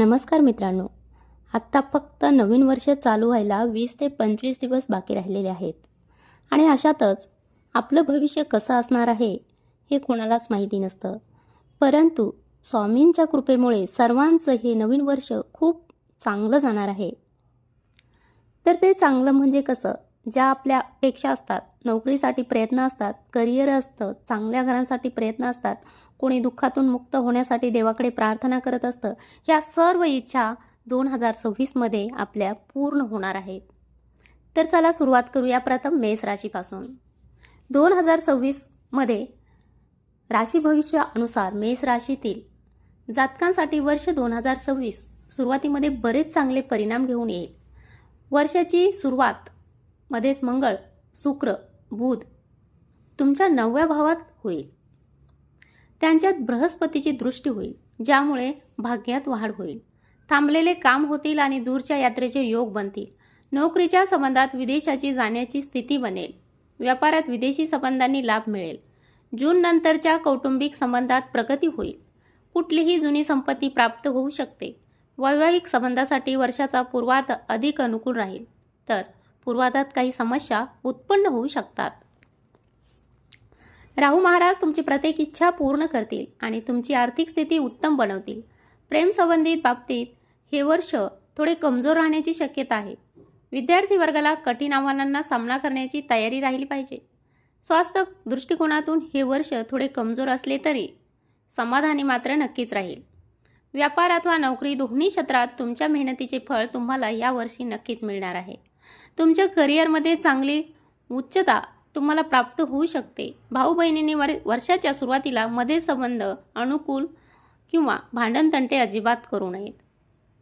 नमस्कार मित्रांनो. आत्ता फक्त नवीन वर्ष चालू व्हायला वीस ते पंचवीस दिवस बाकी राहिलेले आहेत. आणि अशातच आपलं भविष्य कसं असणार आहे हे कोणालाच माहिती नसतं. परंतु स्वामींच्या कृपेमुळे सर्वांचं हे नवीन वर्ष खूप चांगलं जाणार आहे. तर ते चांगलं म्हणजे कसं? ज्या आपल्या अपेक्षा असतात नोकरीसाठी प्रयत्न असतात करिअर असतं चांगल्या घरांसाठी प्रयत्न असतात कोणी दुःखातून मुक्त होण्यासाठी देवाकडे प्रार्थना करत असतं ह्या सर्व इच्छा दोन हजार सव्वीसमध्ये आपल्या पूर्ण होणार आहेत. तर चला सुरुवात करूया प्रथम मेष राशीपासून. दोन हजार सव्वीसमध्ये राशी भविष्यानुसार मेष राशीतील जातकांसाठी वर्ष दोन हजार सव्वीस सुरुवातीमध्ये बरेच चांगले परिणाम घेऊन येईल. वर्षाची सुरुवात मध्येच मंगळ शुक्र बुध तुमच्या नवव्या भावात होईल. त्यांच्यात बृहस्पतीची दृष्टी होईल ज्यामुळे भाग्यात वाढ होईल. थांबलेले काम होतील आणि दूरच्या यात्रेचे योग बनतील. नोकरीच्या संबंधात विदेशाची जाण्याची स्थिती बनेल. व्यापारात विदेशी संबंधांनी लाभ मिळेल. जून नंतरच्या कौटुंबिक संबंधात प्रगती होईल. कुठलीही जुनी संपत्ती प्राप्त होऊ शकते. वैवाहिक संबंधासाठी वर्षाचा पूर्वार्ध अधिक अनुकूल राहील. तर पूर्वार्धात काही समस्या उत्पन्न होऊ शकतात. राहू महाराज तुमची प्रत्येक इच्छा पूर्ण करतील आणि तुमची आर्थिक स्थिती उत्तम बनवतील. प्रेमसंबंधित बाबतीत हे वर्ष थोडे कमजोर राहण्याची शक्यता आहे. विद्यार्थी वर्गाला कठीण आव्हानांना सामना करण्याची तयारी राहिली पाहिजे. स्वास्थ्य दृष्टिकोनातून हे वर्ष थोडे कमजोर असले तरी समाधानी मात्र नक्कीच राहील. व्यापार अथवा नोकरी दोन्ही क्षेत्रात तुमच्या मेहनतीचे फळ तुम्हाला या वर्षी नक्कीच मिळणार आहे. तुमच्या करिअरमध्ये चांगली उच्चता तुम्हाला प्राप्त होऊ शकते. भाऊ बहिणींनी वर वर्षाच्या सुरुवातीला मध्ये संबंध अनुकूल किंवा भांडणतंटे अजिबात करू नयेत.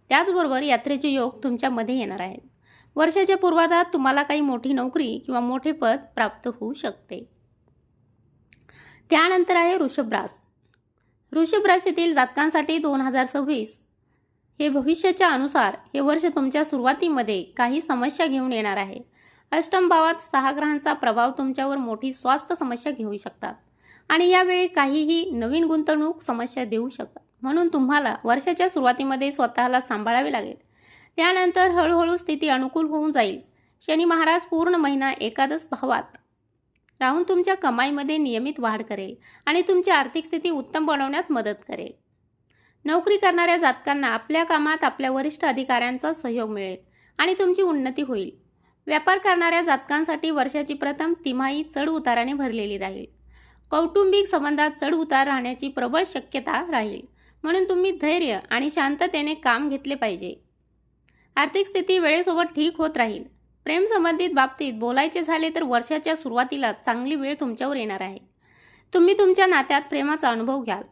त्याचबरोबर यात्रेचे योग तुमच्यामध्ये येणार आहेत. वर्षाच्या पूर्वार्धात तुम्हाला काही मोठी नोकरी किंवा मोठे पद प्राप्त होऊ शकते. त्यानंतर आहे ऋषभरास रास जातकांसाठी दोन हजार सव्वीस. हे भविष्याच्या अनुसार हे वर्ष तुमच्या सुरुवातीमध्ये काही समस्या घेऊन येणार आहे. अष्टम भावात सहा ग्रहांचा प्रभाव तुमच्यावर मोठी स्वास्थ्य समस्या घेऊ शकतात. आणि यावेळी काहीही नवीन गुंतवणूक समस्या देऊ शकतात. म्हणून तुम्हाला वर्षाच्या सुरुवातीमध्ये स्वतःला सांभाळावे लागेल. त्यानंतर हळूहळू स्थिती अनुकूल होऊन जाईल. शनी महाराज पूर्ण महिना एकादश भावात. राहून तुमच्या कमाईमध्ये नियमित वाढ करेल आणि तुमची आर्थिक स्थिती उत्तम बनवण्यात मदत करेल. नोकरी करणाऱ्या जातकांना आपल्या कामात आपल्या वरिष्ठ अधिकाऱ्यांचा सहयोग मिळेल आणि तुमची उन्नती होईल. व्यापार करणाऱ्या जातकांसाठी वर्षाची प्रथम तिमाही चढ उताराने भरलेली राहील. कौटुंबिक संबंधात चढ उतार राहण्याची प्रबळ शक्यता राहील. म्हणून तुम्ही धैर्य आणि शांततेने काम घेतले पाहिजे. आर्थिक स्थिती वेळेसोबत ठीक होत राहील. प्रेम संबंधित बाबतीत बोलायचे झाले तर वर्षाच्या सुरुवातीला चांगली वेळ तुमच्यावर येणार आहे. तुम्ही तुमच्या नात्यात प्रेमाचा अनुभव घ्याल.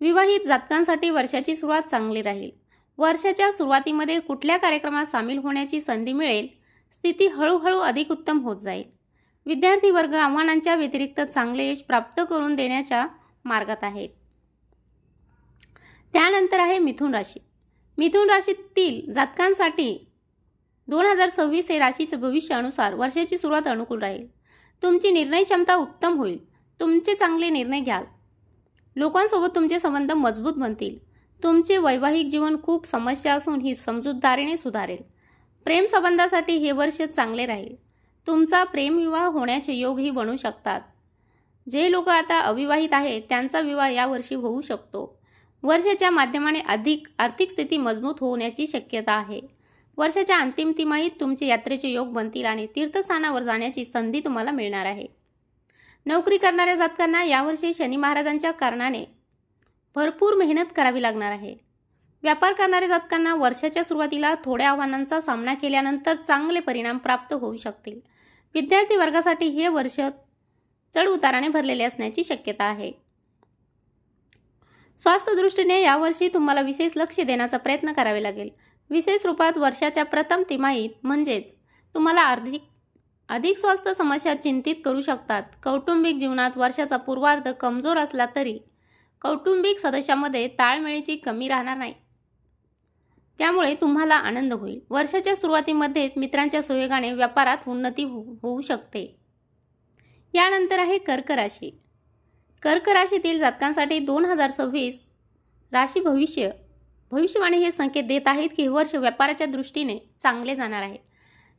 विवाहित जातकांसाठी वर्षाची सुरुवात चांगली राहील. वर्षाच्या सुरुवातीमध्ये कुठल्या कार्यक्रमात सामील होण्याची संधी मिळेल? स्थिती हळूहळू अधिक उत्तम होत जाईल. विद्यार्थी वर्ग आव्हानांच्या व्यतिरिक्त चांगले यश प्राप्त करून देण्याच्या मार्गात आहेत त्यानंतर आहे मिथुन राशी. मिथुन राशीतील जातकांसाठी दोन हजार सव्वीस हे राशीचं भविष्यानुसार वर्षाची सुरुवात अनुकूल राहील. तुमची निर्णय क्षमता उत्तम होईल. तुमचे चांगले निर्णय घ्याल. लोकांसोबत तुमचे संबंध मजबूत बनतील. तुमचे वैवाहिक जीवन खूप समस्या असून ही समजूतदारीने सुधारेल. प्रेमसंबंधासाठी हे वर्ष चांगले राहील. तुमचा प्रेमविवाह होण्याचे योगही बनू शकतात. जे लोक आता अविवाहित आहेत त्यांचा विवाह यावर्षी होऊ शकतो. वर्षाच्या माध्यमाने अधिक आर्थिक स्थिती मजबूत होण्याची शक्यता आहे. वर्षाच्या अंतिम तिमाहीत तुमचे यात्रेचे योग बनतील आणि तीर्थस्थानावर जाण्याची संधी तुम्हाला मिळणार आहे. नोकरी करणाऱ्या जातकांना यावर्षी शनी महाराजांच्या कारणाने भरपूर मेहनत करावी लागणार आहे. व्यापार करणाऱ्या जातकांना वर्षाच्या सुरुवातीला थोड्या आव्हानांचा सामना केल्यानंतर चांगले परिणाम प्राप्त होऊ शकतील. विद्यार्थी वर्गासाठी हे वर्ष चढ उताराने भरलेले असण्याची शक्यता आहे. स्वास्थ्य दृष्टीने यावर्षी तुम्हाला विशेष लक्ष देण्याचा प्रयत्न करावे लागेल. विशेष रूपात वर्षाच्या प्रथम तिमाहीत म्हणजेच तुम्हाला आर्थिक अधिक स्वास्थ्य समस्या चिंतित करू शकतात. कौटुंबिक जीवनात वर्षाचा पूर्वार्ध कमजोर असला तरी कौटुंबिक सदस्यामध्ये ताळमेळीची कमी राहणार नाही. त्यामुळे तुम्हाला आनंद होईल. वर्षाच्या सुरुवातीमध्येच मित्रांच्या सहयोगाने व्यापारात उन्नती हो होऊ शकते. यानंतर आहे कर्क राशी. कर्क राशीतील जातकांसाठी दोन हजार सव्वीस राशी भविष्य भविष्यवाणी हे संकेत देत आहेत की हे वर्ष व्यापाराच्या दृष्टीने चांगले जाणार आहे.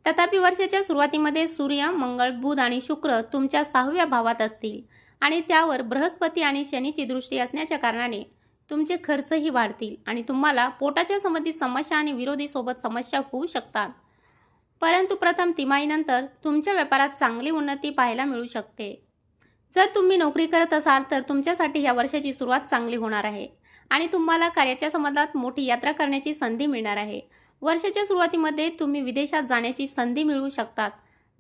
तथापि वर्षाच्या सुरुवातीमध्ये सूर्य मंगळ बुध आणि शुक्र तुमच्या सहाव्या भावात असतील आणि त्यावर बृहस्पती आणि शनीची दृष्टी असण्याच्या कारणाने तुमचे खर्चही वाढतील आणि तुम्हाला पोटाच्या संबंधित समस्या आणि विरोधी सोबत समस्या होऊ शकतात. परंतु प्रथम तिमाहीनंतर तुमच्या व्यापारात चांगली उन्नती पाहायला मिळू शकते. जर तुम्ही नोकरी करत असाल तर तुमच्यासाठी ह्या वर्षाची सुरुवात चांगली होणार आहे आणि तुम्हाला कार्याच्या संबंधात मोठी यात्रा करण्याची संधी मिळणार आहे. वर्षाच्या सुरुवातीमध्ये तुम्ही विदेशात जाण्याची संधी मिळवू शकतात.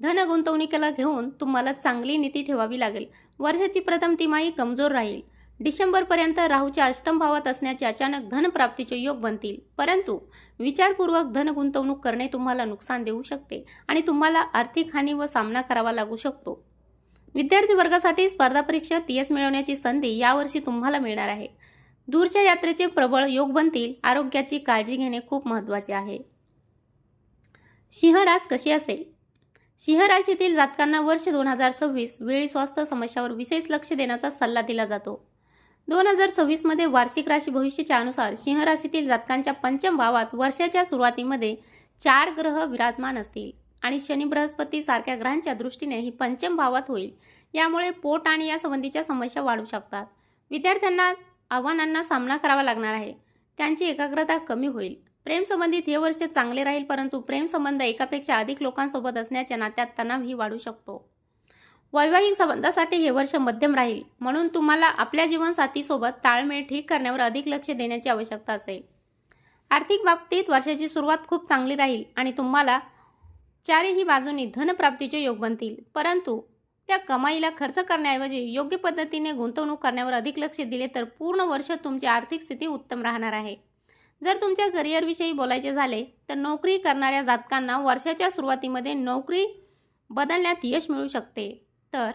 धन गुंतवणुकीला घेऊन तुम्हाला चांगली नीती ठेवावी लागेल. वर्षाची प्रथम तिमाही कमजोर राहील. डिसेंबरपर्यंत राहूच्या अष्टम भावात असण्याचे अचानक धनप्राप्तीचे योग बनतील. परंतु विचारपूर्वक धन गुंतवणूक करणे तुम्हाला नुकसान देऊ शकते आणि तुम्हाला आर्थिक हानी व सामना करावा लागू शकतो. विद्यार्थी वर्गासाठी स्पर्धा परीक्षेत तीएस मिळवण्याची संधी यावर्षी तुम्हाला मिळणार आहे. दूरच्या यात्रेचे प्रबळ योग बनतील आरोग्याची काळजी घेणे खूप महत्त्वाचे आहे. सिंहरास कशी असेल? सिंहराशीतील जातकांना वर्ष दोन हजार सव्वीस वेळी स्वास्थ्य समस्यावर विशेष लक्ष देण्याचा सल्ला दिला जातो. दोन हजार सव्वीसमध्ये वार्षिक राशी भविष्याच्या अनुसार सिंह राशीतील जातकांच्या पंचम भावात वर्षाच्या सुरुवातीमध्ये चार ग्रह विराजमान असतील. आणि शनी बृहस्पती सारख्या ग्रहांच्या दृष्टीने ही पंचम भावात होईल. यामुळे पोट आणि या संबंधीच्या समस्या वाढू शकतात. विद्यार्थ्यांना आव्हानांना सामना करावा लागणार आहे. त्यांची एकाग्रता कमी होईल. प्रेमसंबंधित हे वर्ष चांगले राहील परंतु प्रेमसंबंध एकापेक्षा अधिक लोकांसोबत असण्याच्या नात्यात तणावही वाढू शकतो. वैवाहिक संबंधासाठी हे वर्ष मध्यम राहील. म्हणून तुम्हाला आपल्या जीवनसाथीसोबत ताळमेळ ठीक करण्यावर अधिक लक्ष देण्याची आवश्यकता असेल. आर्थिक बाबतीत वर्षाची सुरुवात खूप चांगली राहील आणि तुम्हाला चारही बाजूनी धनप्राप्तीचे योग बनतील. परंतु त्या कमाईला खर्च करण्याऐवजी योग्य पद्धतीने गुंतवणूक करण्यावर अधिक लक्ष दिले तर पूर्ण वर्ष तुमची आर्थिक स्थिती उत्तम राहणार आहे. जर तुमच्या करिअरविषयी बोलायचे झाले तर नोकरी करणाऱ्या जातकांना वर्षाच्या सुरुवातीमध्ये नोकरी बदलण्यात यश मिळू शकते. तर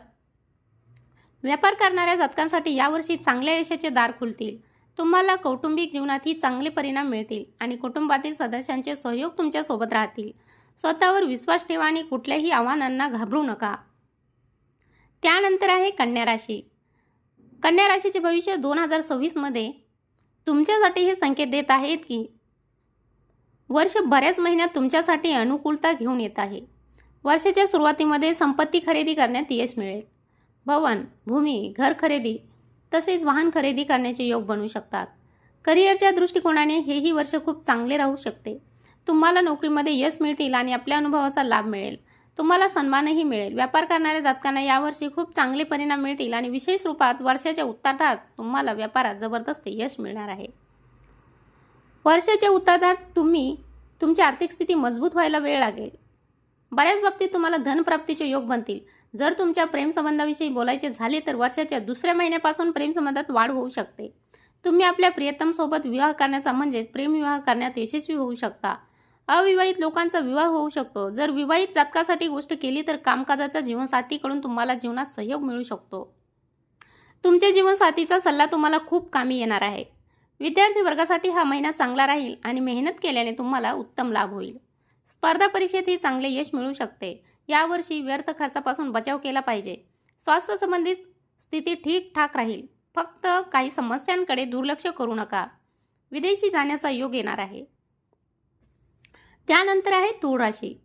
व्यापार करणाऱ्या जातकांसाठी यावर्षी चांगल्या यशाचे दार खुलतील. तुम्हाला कौटुंबिक जीवनातही चांगले परिणाम मिळतील आणि कुटुंबातील सदस्यांचे सहयोग तुमच्यासोबत राहतील. स्वतःवर विश्वास ठेवा आणि कुठल्याही आव्हानांना घाबरू नका. त्यानंतर आहे कन्या राशी. कन्या राशीचे भविष्य दोन हजार सव्वीसमध्ये तुमच्यासाठी हे संकेत देत आहेत की वर्ष बऱ्याच महिन्यात तुमच्यासाठी अनुकूलता घेऊन येत आहे. वर्षाच्या सुरुवातीमध्ये संपत्ती खरेदी करण्यात यश मिळेल. भवन भूमी घर खरेदी तसेच वाहन खरेदी करण्याचे योग बनू शकतात. करिअरच्या दृष्टिकोनाने हेही वर्ष खूप चांगले राहू शकते. तुम्हाला नोकरीमध्ये यश मिळतील आणि आपल्या अनुभवाचा लाभ मिळेल. तुम्हाला सन्मानही मिळेल. व्यापार करणाऱ्या जातकांना यावर्षी खूप चांगले परिणाम मिळतील आणि विशेष रूपात वर्षाच्या उत्तरार्धात तुम्हाला व्यापारात जबरदस्त यश मिळणार आहे. वर्षाच्या उत्तरार्धात तुम्ही तुमची आर्थिक स्थिती मजबूत व्हायला वेळ लागेल. बऱ्याच बाबतीत तुम्हाला धनप्राप्तीचे योग बनतील. जर तुमच्या प्रेमसंबंधाविषयी बोलायचे झाले तर वर्षाच्या दुसऱ्या महिन्यापासून प्रेमसंबंधात वाढ होऊ शकते. तुम्ही आपल्या प्रियतमसोबत विवाह करण्याचा म्हणजेच प्रेमविवाह करण्यात यशस्वी होऊ शकता. अविवाहित लोकांचा विवाह होऊ शकतो. जर विवाहित जातकासाठी गोष्ट केली तर कामकाजाच्या जीवनसाथीकडून तुम्हाला जीवनात सहयोग मिळू शकतो. तुमच्या जीवनसाथीचा सल्ला तुम्हाला खूप कामी येणार आहे. विद्यार्थी वर्गासाठी हा महिना चांगला राहील आणि मेहनत केल्याने तुम्हाला उत्तम लाभ होईल. स्पर्धा परीक्षेतही चांगले यश मिळू शकते. यावर्षी व्यर्थ खर्चापासून बचाव केला पाहिजे. स्वास्थ्य संबंधित स्थिती ठीकठाक राहील. फक्त काही समस्यांकडे दुर्लक्ष करू नका. विदेशी जाण्याचा योग येणार आहे. त्यानंतर आहे तूळ राशी.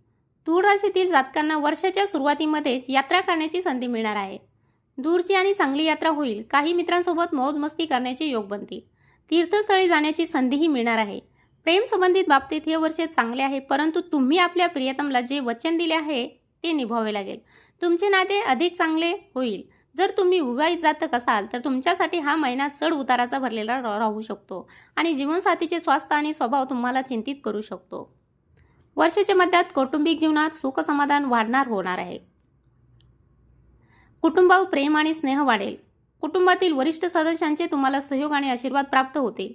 तूळ राशीतील जातकांना वर्षाच्या सुरुवातीमध्येच यात्रा करण्याची संधी मिळणार आहे. दूरची आणि चांगली यात्रा होईल. काही मित्रांसोबत मौजमस्ती करण्याचे योग बनतील. तीर्थस्थळी जाण्याची संधीही मिळणार आहे. प्रेम संबंधित बाबतीत हे वर्ष चांगले आहे परंतु तुम्ही आपल्या प्रियतमला जे वचन दिले आहे ते निभावे लागेल. तुमचे नाते अधिक चांगले होईल. जर तुम्ही विवाहित जातक असाल तर तुमच्यासाठी हा महिना चढ उताराचा भरलेला राहू शकतो आणि जीवनसाथीचे स्वास्थ्य आणि स्वभाव तुम्हाला चिंतित करू शकतो. वर्षाच्या मध्यात कौटुंबिक जीवनात सुख समाधान वाढणार होणार आहे. कुटुंबावर प्रेम आणि स्नेह वाढेल. कुटुंबातील वरिष्ठ सदस्यांचे तुम्हाला सहयोग आणि आशीर्वाद प्राप्त होतील.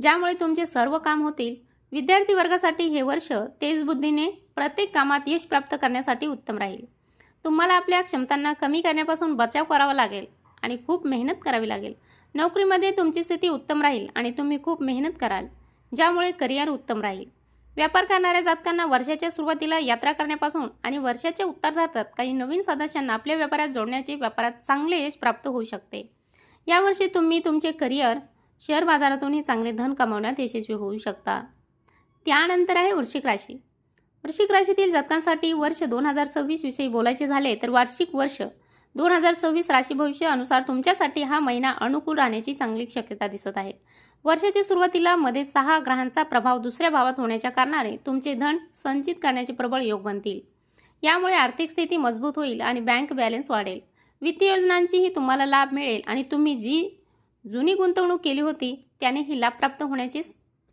ज्यामुळे तुमचे सर्व काम होतील. विद्यार्थी वर्गासाठी हे वर्ष तेजबुद्धीने प्रत्येक कामात यश प्राप्त करण्यासाठी उत्तम राहील. तुम्हाला आपल्या क्षमतांना कमी करण्यापासून बचाव करावा लागेल आणि खूप मेहनत करावी लागेल. नोकरीमध्ये तुमची स्थिती उत्तम राहील आणि तुम्ही खूप मेहनत कराल ज्यामुळे करिअर उत्तम राहील. व्यापार करणाऱ्या जातकांना वर्षाच्या सुरुवातीला यात्रा करण्यापासून आणि वर्षाच्या उत्तरार्धात काही नवीन सदस्यांना आपल्या व्यापारात जोडण्याचे व्यापारात चांगले यश प्राप्त होऊ शकते. यावर्षी तुम्ही तुमचे करिअर शेअर बाजारातूनही चांगले धन कमावण्यात यशस्वी होऊ शकता. त्यानंतर आहे वृश्चिक राशी. वृश्चिक राशीतील जातकांसाठी वर्ष दोन हजार सव्वीस विषयी बोलायचे झाले तर वार्षिक वर्ष दोन हजार सव्वीस राशी भविष्यानुसार तुमच्यासाठी हा महिना अनुकूल राहण्याची चांगली शक्यता दिसत आहे. वर्षाच्या सुरुवातीला मध्ये सहा ग्रहांचा प्रभाव दुसऱ्या भावात होण्याच्या कारणाने तुमचे धन संचित करण्याचे प्रबळ योग बनतील. यामुळे आर्थिक स्थिती मजबूत होईल आणि बँक बॅलन्स वाढेल. वित्तीय योजनांचीही तुम्हाला लाभ मिळेल आणि तुम्ही जी जुनी गुंतवणूक केली होती त्याने ही लाभ प्राप्त होण्याचे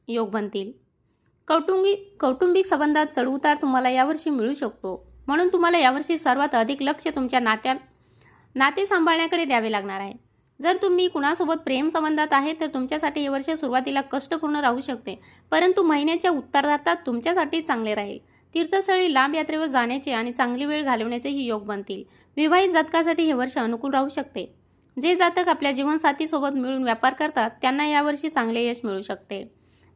योग बनतील. कौटुंबिक कौटुंबिक संबंधात चढउतार तुम्हाला यावर्षी मिळू शकतो. म्हणून तुम्हाला यावर्षी सर्वात अधिक लक्ष तुमच्या नात्या नाते सांभाळण्याकडे द्यावे लागणार आहे. जर तुम्ही कुणासोबत प्रेम संबंधात आहे तर तुमच्यासाठी हे वर्ष सुरुवातीला कष्टपूर्ण राहू शकते. परंतु महिन्याच्या उत्तरार्धात तुमच्यासाठी चांगले राहील. तीर्थस्थळी लांब यात्रेवर जाण्याचे आणि चांगली वेळ घालवण्याचेही योग बनतील. विवाहित जातकासाठी हे वर्ष अनुकूल राहू शकते. जे जातक आपल्या जीवनसाथीसोबत मिळून व्यापार करतात त्यांना यावर्षी चांगले यश मिळू शकते.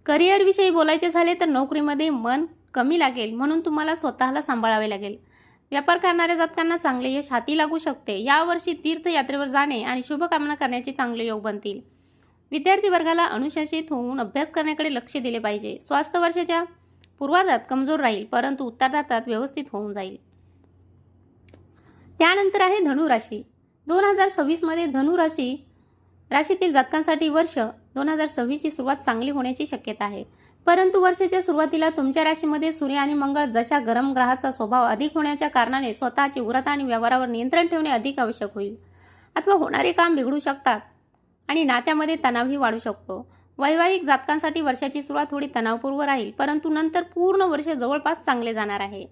करिअरविषयी बोलायचे झाले तर नोकरीमध्ये मन कमी लागेल म्हणून तुम्हाला स्वतःला सांभाळावे लागेल. व्यापार करणाऱ्या जातकांना चांगले यश हाती लागू शकते. यावर्षी तीर्थयात्रेवर जाणे आणि शुभकामना करण्याचे चांगले योग बनतील. विद्यार्थी वर्गाला अनुशासित होऊन अभ्यास करण्याकडे लक्ष दिले पाहिजे. स्वास्थ्य वर्षाच्या पूर्वार्धात कमजोर राहील परंतु उत्तरार्धात व्यवस्थित होऊन जाईल. त्यानंतर आहे धनुराशी. दोन हजार सव्वीसमध्ये धनुराशी राशीतील जातकांसाठी वर्ष दोन हजार सव्वीसची सुरुवात चांगली होण्याची शक्यता आहे. परंतु वर्षाच्या सुरुवातीला तुमच्या राशीमध्ये सूर्य आणि मंगळ जशा गरम ग्रहाचा स्वभाव अधिक होण्याच्या कारणाने स्वतःची उग्रता आणि व्यवहारावर नियंत्रण ठेवणे अधिक आवश्यक होईल. अथवा होणारे काम बिघडू शकतात आणि नात्यामध्ये तणावही वाढू शकतो. वैवाहिक जातकांसाठी वर्षाची सुरुवात थोडी तणावपूर्व राहील परंतु नंतर पूर्ण वर्ष जवळपास चांगले जाणार आहे.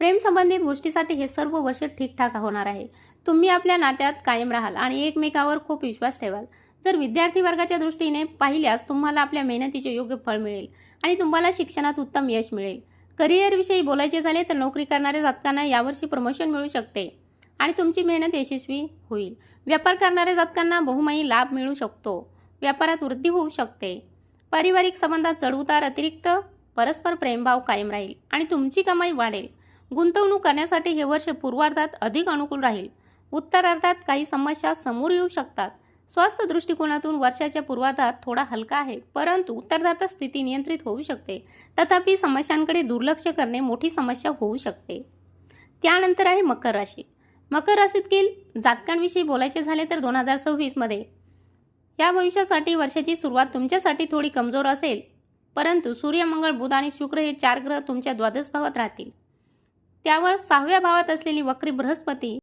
प्रेम संबंधित गोष्टीसाठी हे सर्व वर्ष ठीकठाक होणार आहे. तुम्ही आपल्या नात्यात कायम राहाल आणि एकमेकावर खूप विश्वास ठेवाल. जर विद्यार्थी वर्गाच्या दृष्टीने पाहिल्यास तुम्हाला आपल्या मेहनतीचे योग्य फळ मिळेल आणि तुम्हाला शिक्षणात उत्तम यश मिळेल. करिअरविषयी बोलायचे झाले तर नोकरी करणाऱ्या जातकांना यावर्षी प्रमोशन मिळू शकते आणि तुमची मेहनत यशस्वी होईल. व्यापार करणाऱ्या जातकांना बहुमयी लाभ मिळू शकतो. व्यापारात वृद्धी होऊ शकते. पारिवारिक संबंधात चढउतार अतिरिक्त परस्पर प्रेमभाव कायम राहील आणि तुमची कमाई वाढेल. गुंतवणूक करण्यासाठी हे वर्ष पूर्वार्धात अधिक अनुकूल राहील. उत्तरार्धात काही समस्या समोर येऊ शकतात. स्वास्थ्य दृष्टिकोनातून वर्षाच्या पूर्वार्धात थोडा हलका आहे परंतु उत्तरार्धात स्थिती नियंत्रित होऊ शकते. तथापि समस्यांकडे दुर्लक्ष करणे मोठी समस्या होऊ शकते. त्यानंतर आहे मकर राशी. मकर राशीतील जातकांविषयी बोलायचे झाले तर दोन हजार सव्वीसमध्ये या भविष्यासाठी वर्षाची सुरुवात तुमच्यासाठी थोडी कमजोर असेल परंतु सूर्य मंगळ बुध आणि शुक्र हे चार ग्रह तुमच्या द्वादश भावात राहतील. त्यावर सहाव्या भावात असलेली वक्री बृहस्पती